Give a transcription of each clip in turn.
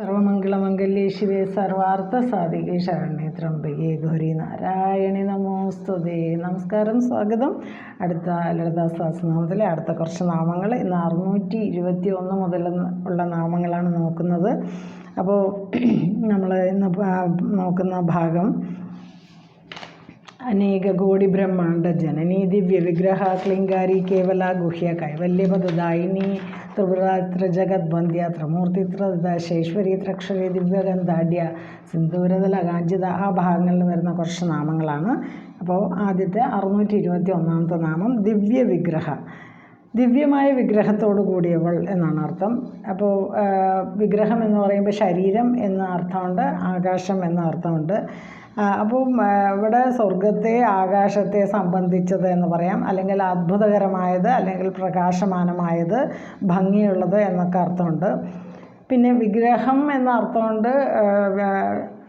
സർവമംഗളമംഗല്യേ ശിവേ സർവാർത്ഥ സാധികേ ശരണ്യേ ത്രംബകേ ഗൗരി നാരായണി നമോസ്തുതേ നമസ്കാരം സ്വാഗതം. അടുത്ത ലളിതാ സഹസ്രനാമത്തിലെ അടുത്ത കുറച്ച് നാമങ്ങൾ. ഇന്ന് അറുന്നൂറ്റി ഇരുപത്തി ഒന്ന് മുതൽ ഉള്ള നാമങ്ങളാണ് നോക്കുന്നത്. അപ്പോൾ നമ്മൾ ഇന്ന് നോക്കുന്ന ഭാഗം അനേക കോടി ബ്രഹ്മാണ്ട ജനനീതി ദിവ്യ വിഗ്രഹ ക്ലിംഗാരി കേവല ഗുഹ്യ കൈവല്യപദായിനി ത്രിപുരാത്ര ബന്ധ്യ ത്രമൂർത്തിത്ര ശേശ്വരി ത്രക്ഷരി ദിവ്യഗന്ധാഢ്യ സിന്ധൂരതല കാഞ്ചിത ആ ഭാഗങ്ങളിൽ വരുന്ന കുറച്ച് നാമങ്ങളാണ്. അപ്പോൾ ആദ്യത്തെ അറുന്നൂറ്റി ഇരുപത്തി ഒന്നാമത്തെ നാമം ദിവ്യ വിഗ്രഹ ദിവ്യമായ വിഗ്രഹത്തോട് കൂടിയവൾ എന്നാണ് അർത്ഥം. അപ്പോൾ വിഗ്രഹം എന്ന് പറയുമ്പോൾ ശരീരം എന്ന അർത്ഥമുണ്ട് ആകാശം എന്ന അർത്ഥമുണ്ട്. അപ്പോൾ ഇവിടെ സ്വർഗത്തെ ആകാശത്തെ സംബന്ധിച്ചത് എന്ന് പറയാം. അല്ലെങ്കിൽ അത്ഭുതകരമായത് അല്ലെങ്കിൽ പ്രകാശമാനമായത് ഭംഗിയുള്ളത് എന്നൊക്കെ അർത്ഥമുണ്ട്. പിന്നെ വിഗ്രഹം എന്ന അർത്ഥമുണ്ട്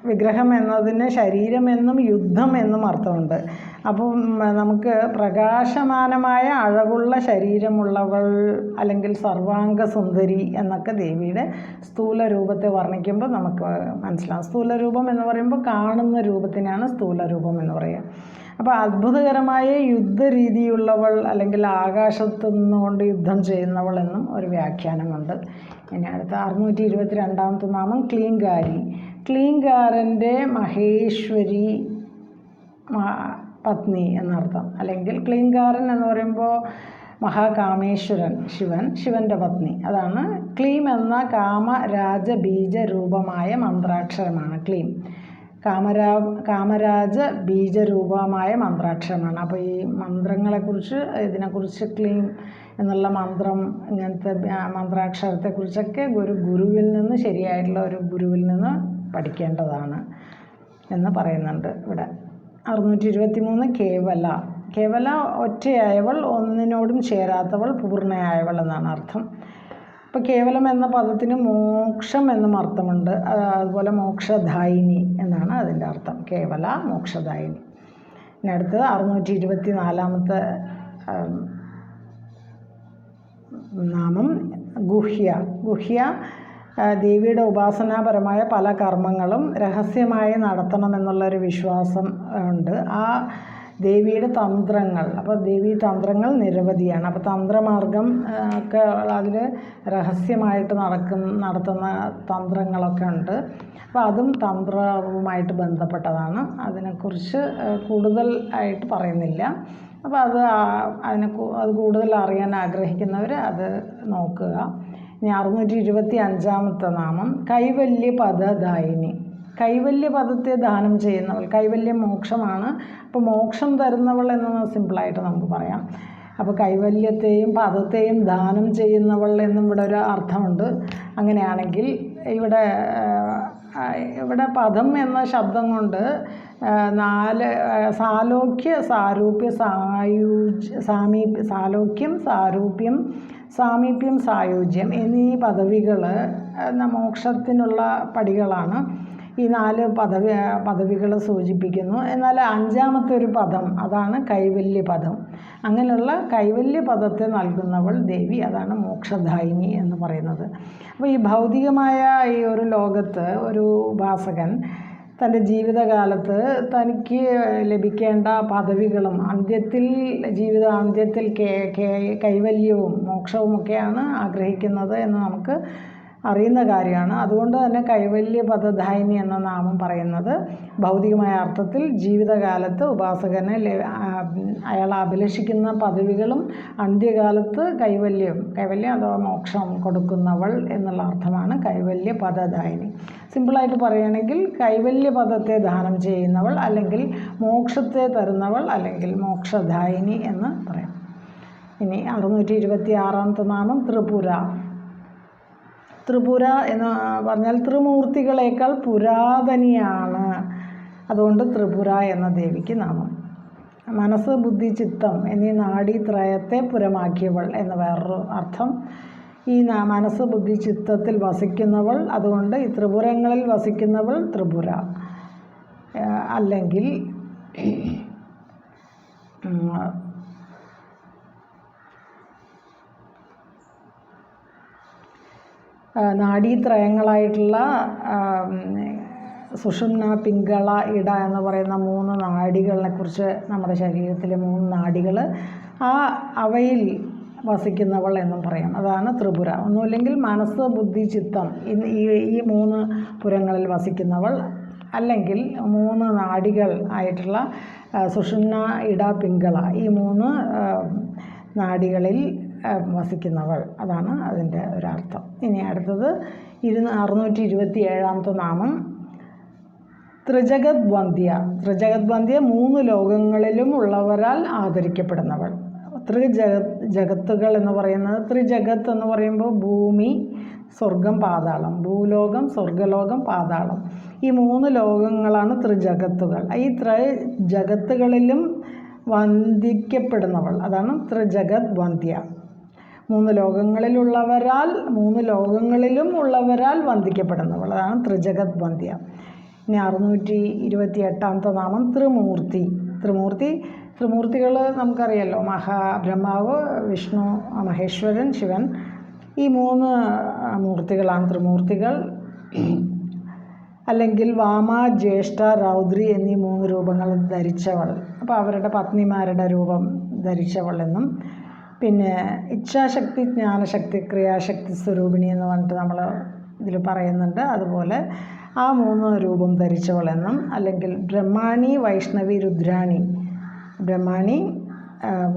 വിഗ്രഹം എന്നതിന് ശരീരമെന്നും യുദ്ധം എന്നും അർത്ഥമുണ്ട്. അപ്പം നമുക്ക് പ്രകാശമാനമായ അഴകുള്ള ശരീരമുള്ളവൾ അല്ലെങ്കിൽ സർവാംഗ സുന്ദരി എന്നൊക്കെ ദേവിയുടെ സ്ഥൂല രൂപത്തെ വർണിക്കുമ്പോൾ നമുക്ക് മനസ്സിലാവും. സ്ഥൂല രൂപം എന്ന് പറയുമ്പോൾ കാണുന്ന രൂപത്തിനാണ് സ്ഥൂല രൂപം എന്ന് പറയുക അപ്പോൾ അത്ഭുതകരമായ യുദ്ധരീതിയുള്ളവൾ അല്ലെങ്കിൽ ആകാശത്തു നിന്നുകൊണ്ട് യുദ്ധം ചെയ്യുന്നവൾ എന്നും ഒരു വ്യാഖ്യാനമുണ്ട്. ഇനി അടുത്ത അറുന്നൂറ്റി ഇരുപത്തി രണ്ടാമത്തെ നാമം ക്ലീങ്കാരി ക്ലീങ്കാരന്റെ മഹേശ്വരി പത്നി എന്നർത്ഥം. അല്ലെങ്കിൽ ക്ലീങ്കാരൻ എന്ന് പറയുമ്പോൾ മഹാകാമേശ്വരൻ ശിവൻ ശിവന്റെ പത്നി. അതാണ് ക്ലീം എന്ന കാമരാജ ബീജ രൂപമായ മന്ത്രാക്ഷരമാണ് ക്ലീം. കാമരാ കാമരാജ ബീജരൂപമായ മന്ത്രാക്ഷരമാണ്. അപ്പോൾ ഈ മന്ത്രങ്ങളെക്കുറിച്ച് ഇതിനെക്കുറിച്ച് ക്ലീം എന്നുള്ള മന്ത്രം ഇങ്ങനത്തെ മന്ത്രാക്ഷരത്തെക്കുറിച്ചൊക്കെ ഒരു ഗുരുവിൽ നിന്ന് ശരിയായിട്ടുള്ള ഒരു ഗുരുവിൽ നിന്ന് പഠിക്കേണ്ടതാണ് എന്ന് പറയുന്നുണ്ട് ഇവിടെ. അറുന്നൂറ്റി ഇരുപത്തി മൂന്ന് കേവല. കേവല ഒറ്റയായവൾ ഒന്നിനോടും ചേരാത്തവൾ പൂർണയായവൾ എന്നാണ് അർത്ഥം. അപ്പോൾ കേവലം എന്ന പദത്തിന് മോക്ഷം എന്നും അർത്ഥമുണ്ട്. അതുപോലെ മോക്ഷദായിനി എന്നാണ് അതിന്റെ അർത്ഥം. കേവല മോക്ഷദായിനി. ഇനി അടുത്തത് അറുന്നൂറ്റി ഇരുപത്തി നാലാമത്തെ നാമം ഗുഹ്യ. ഗുഹ്യ ദേവിയുടെ ഉപാസനാപരമായ പല കർമ്മങ്ങളും രഹസ്യമായി നടത്തണമെന്നുള്ളൊരു വിശ്വാസം ഉണ്ട്. ആ ദേവിയുടെ തന്ത്രങ്ങൾ അപ്പോൾ ദേവി തന്ത്രങ്ങൾ നിരവധിയാണ്. അപ്പോൾ തന്ത്രമാർഗം ഒക്കെ അതിൽ രഹസ്യമായിട്ട് നടക്കുന്ന നടത്തുന്ന തന്ത്രങ്ങളൊക്കെ ഉണ്ട്. അപ്പോൾ അതും തന്ത്രവുമായിട്ട് ബന്ധപ്പെട്ടതാണ്. അതിനെക്കുറിച്ച് കൂടുതൽ ആയിട്ട് പറയുന്നില്ല. അപ്പോൾ അത് അതിനെ അത് കൂടുതൽ അറിയാൻ ആഗ്രഹിക്കുന്നവർ അത് നോക്കുക. ഇനി അറുന്നൂറ്റി ഇരുപത്തി അഞ്ചാമത്തെ നാമം. കൈവല്യ പദദായിനി കൈവല്യ പദത്തെ ദാനം ചെയ്യുന്നവൾ. കൈവല്യ മോക്ഷമാണ്. അപ്പോൾ മോക്ഷം തരുന്നവൾ എന്ന് സിമ്പിളായിട്ട് നമുക്ക് പറയാം. അപ്പോൾ കൈവല്യത്തെയും പദത്തെയും ദാനം ചെയ്യുന്നവൾ എന്നും ഇവിടെ ഒരു അർത്ഥമുണ്ട്. അങ്ങനെയാണെങ്കിൽ ഇവിടെ ഇവിടെ പദം എന്ന ശബ്ദം കൊണ്ട് നാല് സാലോക്യ സാരൂപ്യ സായുജ് സാമീപ്യ സാലോക്യം സാരൂപ്യം സാമീപ്യം സായുജ്യം എന്നീ പദവികൾ മോക്ഷത്തിനുള്ള പടികളാണ് ഈ നാല് പദവി പദവികൾ സൂചിപ്പിക്കുന്നു. എന്നാൽ അഞ്ചാമത്തെ ഒരു പദം അതാണ് കൈവല്യ പദം. അങ്ങനെയുള്ള കൈവല്യ പദത്തെ നൽകുന്നവൾ ദേവി അതാണ് മോക്ഷദായിനി എന്ന് പറയുന്നത്. അപ്പോൾ ഈ ഭൗതികമായ ഈ ഒരു ലോകത്ത് ഒരു ഉപാസകൻ തന്റെ ജീവിതകാലത്ത് തനിക്ക് ലഭിക്കേണ്ട പദവികളും അന്ത്യത്തിൽ ജീവിത അന്ത്യത്തിൽ കൈവല്യവും മോക്ഷവുമൊക്കെയാണ് ആഗ്രഹിക്കുന്നത് എന്ന് നമുക്ക് അറിയുന്ന കാര്യമാണ്. അതുകൊണ്ട് തന്നെ കൈവല്യ പദധായിനി എന്ന നാമം പറയുന്നത് ഭൗതികമായ അർത്ഥത്തിൽ ജീവിതകാലത്ത് ഉപാസകനെ അയാൾ അഭിലഷിക്കുന്ന പദവികളും അന്ത്യകാലത്ത് കൈവല്യം കൈവല്യം അഥവാ മോക്ഷം കൊടുക്കുന്നവൾ എന്നുള്ള അർത്ഥമാണ് കൈവല്യ പദധായിനി സിമ്പിളായിട്ട് പറയുകയാണെങ്കിൽ കൈവല്യ പദത്തെ ദാനം ചെയ്യുന്നവൾ അല്ലെങ്കിൽ മോക്ഷത്തെ തരുന്നവൾ അല്ലെങ്കിൽ മോക്ഷദായിനി എന്ന് പറയാം. ഇനി അറുന്നൂറ്റി ഇരുപത്തി ആറാമത്തെ നാമം ത്രിപുര. ത്രിപുര എന്ന് പറഞ്ഞാൽ ത്രിമൂർത്തികളേക്കാൾ പുരാതനിയാണ്. അതുകൊണ്ട് ത്രിപുര എന്ന ദേവിക്ക് നാമം. മനസ്സ് ബുദ്ധി ചിത്തം എന്നീ നാഡീത്രയത്തെ പുരമാക്കിയവൾ എന്ന് വേറൊരു അർത്ഥം. ഈ മനസ്സ് ബുദ്ധി ചിത്തത്തിൽ വസിക്കുന്നവൾ അതുകൊണ്ട് ഈ ത്രിപുരങ്ങളിൽ വസിക്കുന്നവൾ ത്രിപുര. അല്ലെങ്കിൽ ഉം, ആ, നാഡീത്രയങ്ങളായിട്ടുള്ള സുഷുമ്ന പിംഗള ഇട എന്ന് പറയുന്ന മൂന്ന് നാഡികളെക്കുറിച്ച് നമ്മുടെ ശരീരത്തിലെ മൂന്ന് നാഡികൾ ആ അവയിൽ വസിക്കുന്നവൾ എന്നും പറയാം. അതാണ് ത്രിപുര. ഒന്നുമില്ലെങ്കിൽ മനസ്സ് ബുദ്ധി ചിത്തം ഈ ഈ മൂന്ന് പുരങ്ങളിൽ വസിക്കുന്നവൾ അല്ലെങ്കിൽ മൂന്ന് നാഡികൾ ആയിട്ടുള്ള സുഷുമ്ന ഇട പിങ്കള ഈ മൂന്ന് നാഡികളിൽ വസിക്കുന്നവൾ. അതാണ് അതിന്റെ ഒരർത്ഥം. ഇനി അടുത്തത് ഇരുന്ന് അറുന്നൂറ്റി ഇരുപത്തി ഏഴാമത്തെ നാമം ത്രിജഗത് വന്ധ്യ ത്രിജഗത് മൂന്ന് ലോകങ്ങളിലും ഉള്ളവരാൽ ആദരിക്കപ്പെടുന്നവൾ. ത്രിജഗ ജഗത്തുകൾ എന്ന് പറയുന്നത് ത്രിജഗത്ത് എന്ന് പറയുമ്പോൾ ഭൂമി സ്വർഗം പാതാളം. ഭൂലോകം സ്വർഗലോകം പാതാളം. ഈ മൂന്ന് ലോകങ്ങളാണ് ത്രിജഗത്തുകൾ. ഈ ത്രി ജഗത്തുകളിലും വന്ദിക്കപ്പെടുന്നവൾ. അതാണ് ത്രിജഗത് വന്ധ്യ മൂന്ന് ലോകങ്ങളിലുള്ളവരാൽ മൂന്ന് ലോകങ്ങളിലും ഉള്ളവരാൽ വന്ദിക്കപ്പെടുന്നവൾ. അതാണ് ത്രിജഗത് വന്ധ്യ. ഇനി അറുന്നൂറ്റി ഇരുപത്തി എട്ടാമത്തെ നാമം ത്രിമൂർത്തി. ത്രിമൂർത്തി ത്രിമൂർത്തികൾ നമുക്കറിയാലോ. മഹാബ്രഹ്മാവ് വിഷ്ണു മഹേശ്വരൻ ശിവൻ. ഈ മൂന്ന് മൂർത്തികളാണ് ത്രിമൂർത്തികൾ. അല്ലെങ്കിൽ വാമ ജ്യേഷ്ഠ രൗദ്രി എന്നീ മൂന്ന് രൂപങ്ങൾ ധരിച്ചവൾ. അപ്പോൾ അവരുടെ പത്നിമാരുടെ രൂപം ധരിച്ചവൾ എന്നും പിന്നെ ഇച്ഛാശക്തി ജ്ഞാനശക്തി ക്രിയാശക്തി സ്വരൂപിണി എന്ന് പറഞ്ഞിട്ട് നമ്മൾ ഇതിൽ പറയുന്നുണ്ട്. അതുപോലെ ആ മൂന്ന് രൂപം ധരിച്ചവളെന്നും അല്ലെങ്കിൽ ബ്രഹ്മാണി വൈഷ്ണവി രുദ്രാണി. ബ്രഹ്മാണി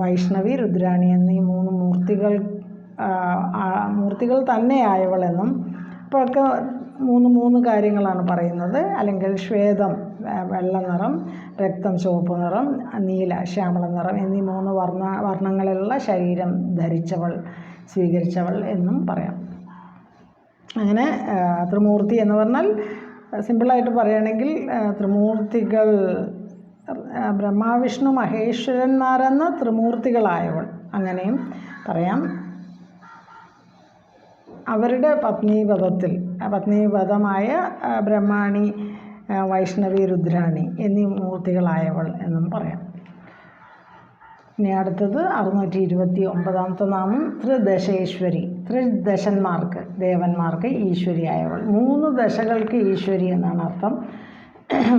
വൈഷ്ണവി രുദ്രാണി എന്നീ മൂന്ന് മൂർത്തികൾ മൂർത്തികൾ തന്നെയായവളെന്നും അപ്പോഴൊക്കെ മൂന്ന് മൂന്ന് കാര്യങ്ങളാണ് പറയുന്നത്. അല്ലെങ്കിൽ ശ്വേതം വെള്ള നിറം രക്തം ചുവപ്പ് നിറം നീല ശ്യാമള നിറം എന്നീ മൂന്ന് വർണ വർണങ്ങളിലുള്ള ശരീരം ധരിച്ചവൾ സ്വീകരിച്ചവൾ എന്നും പറയാം. അങ്ങനെ ത്രിമൂർത്തി എന്ന് പറഞ്ഞാൽ സിമ്പിളായിട്ട് പറയുകയാണെങ്കിൽ ത്രിമൂർത്തികൾ ബ്രഹ്മാവിഷ്ണു മഹേശ്വരന്മാരെന്ന ത്രിമൂർത്തികളായവൾ. അങ്ങനെയും പറയാം. അവരുടെ പത്നീപദത്തിൽ പത്നീപദമായ ബ്രഹ്മാണി വൈഷ്ണവി രുദ്രാണി എന്നീ മൂർത്തികളായവൾ എന്നും പറയാം. ഇനി അടുത്തത് അറുന്നൂറ്റി ഇരുപത്തി ഒമ്പതാമത്തെ നാമം ത്രിദശേശ്വരി. ത്രിദശന്മാർക്ക് ദേവന്മാർക്ക് ഈശ്വരിയായവൾ. മൂന്ന് ദശകൾക്ക് ഈശ്വരി എന്നാണ് അർത്ഥം.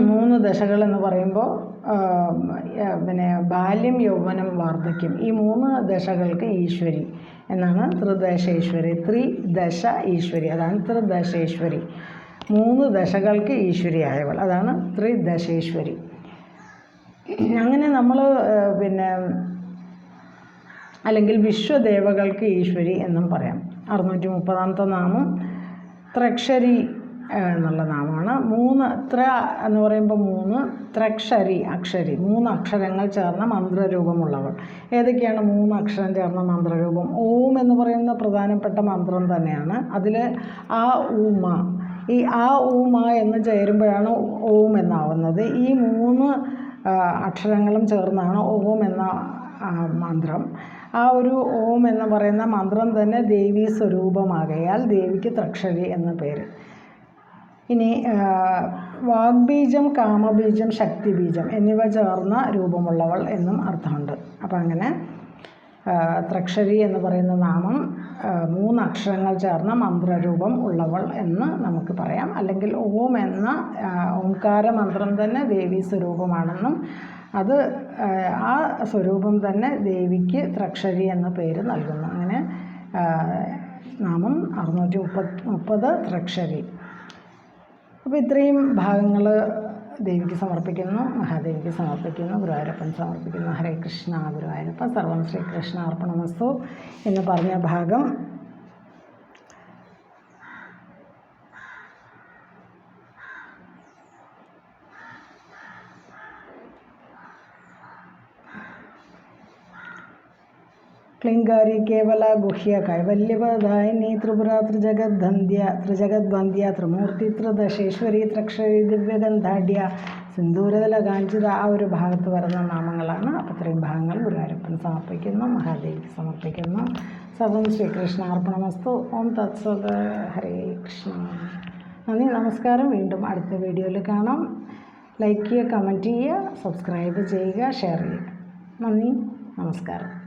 മൂന്ന് എന്ന് പറയുമ്പോൾ പിന്നെ ബാല്യം യൗവനം വാർദ്ധക്യം. ഈ മൂന്ന് ദശകൾക്ക് ഈശ്വരി എന്നാണ് ത്രിദശേശ്വരി ത്രിദശ ഈശ്വരി. അതാണ് ത്രിദശേശ്വരി. മൂന്ന് ദശകൾക്ക് ഈശ്വരിയായവൾ. അതാണ് ത്രിദശേശ്വരി. അങ്ങനെ നമ്മൾ പിന്നെ അല്ലെങ്കിൽ വിശ്വദേവകൾക്ക് ഈശ്വരി എന്നും പറയാം. അറുന്നൂറ്റി മുപ്പതാമത്തെ നാമം ത്രക്ഷരി എന്നുള്ള നാമമാണ്. മൂന്ന് ത്ര എന്ന് പറയുമ്പോൾ മൂന്ന് ത്രക്ഷരി അക്ഷരി. മൂന്ന് അക്ഷരങ്ങൾ ചേർന്ന മന്ത്രരൂപമുള്ളവൾ. ഏതൊക്കെയാണ് മൂന്ന് അക്ഷരം ചേർന്ന മന്ത്രരൂപം? ഓം എന്ന് പറയുന്ന പ്രധാനപ്പെട്ട മന്ത്രം തന്നെയാണ്. അതിൽ ആ ഊമ ഈ ആ ഊമ എന്ന് ചേരുമ്പോഴാണ് ഓം എന്നാവുന്നത്. ഈ മൂന്ന് അക്ഷരങ്ങളും ചേർന്നാണ് ഓം എന്ന മന്ത്രം. ആ ഒരു ഓം എന്ന് പറയുന്ന മന്ത്രം തന്നെ ദേവീ സ്വരൂപമാകയാൽ ദേവിക്ക് ത്രക്ഷരി എന്ന പേര്. ഇനി വാഗ്ബീജം കാമബീജം ശക്തിബീജം എന്നിവ ചേർന്ന രൂപമുള്ളവൾ എന്നും അർത്ഥമുണ്ട്. അപ്പം അങ്ങനെ ത്രക്ഷരി എന്ന് പറയുന്ന നാമം മൂന്ന് അക്ഷരങ്ങൾ ചേർന്ന മന്ത്രരൂപം ഉള്ളവൾ എന്ന് നമുക്ക് പറയാം. അല്ലെങ്കിൽ ഓം എന്ന ഓംകാര മന്ത്രം തന്നെ ദേവീ സ്വരൂപമാണെന്നും അത് ആ സ്വരൂപം തന്നെ ദേവിക്ക് ത്രക്ഷരി എന്ന പേര് നൽകുന്നു. അങ്ങനെ നാമം അറുന്നൂറ്റി മുപ്പത് മുപ്പത് ത്രക്ഷരി. അപ്പോൾ ഇത്രയും ഭാഗങ്ങൾ ദേവിക്ക് സമർപ്പിക്കുന്നു മഹാദേവിക്ക് സമർപ്പിക്കുന്നു ഗുരുവായൂരപ്പൻ സമർപ്പിക്കുന്നു ഹരേ കൃഷ്ണ ഗുരുവായൂരപ്പ സർവം ശ്രീകൃഷ്ണ അർപ്പണമസ്തു എന്ന് പറഞ്ഞ ഭാഗം ക്ലിങ്കാരി കേവല ഗുഹ്യ കൈവല്യപദായിനി ത്രിപുര ത്രിജഗദ്വന്ദ്യ ത്രിജഗദ്വന്ദ്യ ത്രിമൂർത്തി ത്രിദശേശ്വരി ത്രക്ഷരി ദിവ്യഗന്ധാഢ്യ സിന്ദൂരതല കാഞ്ചിത ആ ഒരു ഭാഗത്ത് വരുന്ന നാമങ്ങളാണ്. അപ്പോൾ ഇത്രയും ഭാഗങ്ങൾ ഗുരുവായൂരപ്പൻ സമർപ്പിക്കുന്നു മഹാദേവിക്ക് സമർപ്പിക്കുന്നു. സർവം ശ്രീകൃഷ്ണാർപ്പണമസ്തു. ഓം തത്സത് ഹരേ കൃഷ്ണ. നന്ദി നമസ്കാരം. വീണ്ടും അടുത്ത വീഡിയോയിൽ കാണാം. ലൈക്ക് ചെയ്യുക കമന്റ് ചെയ്യുക സബ്സ്ക്രൈബ് ചെയ്യുക ഷെയർ ചെയ്യുക. നന്ദി നമസ്കാരം.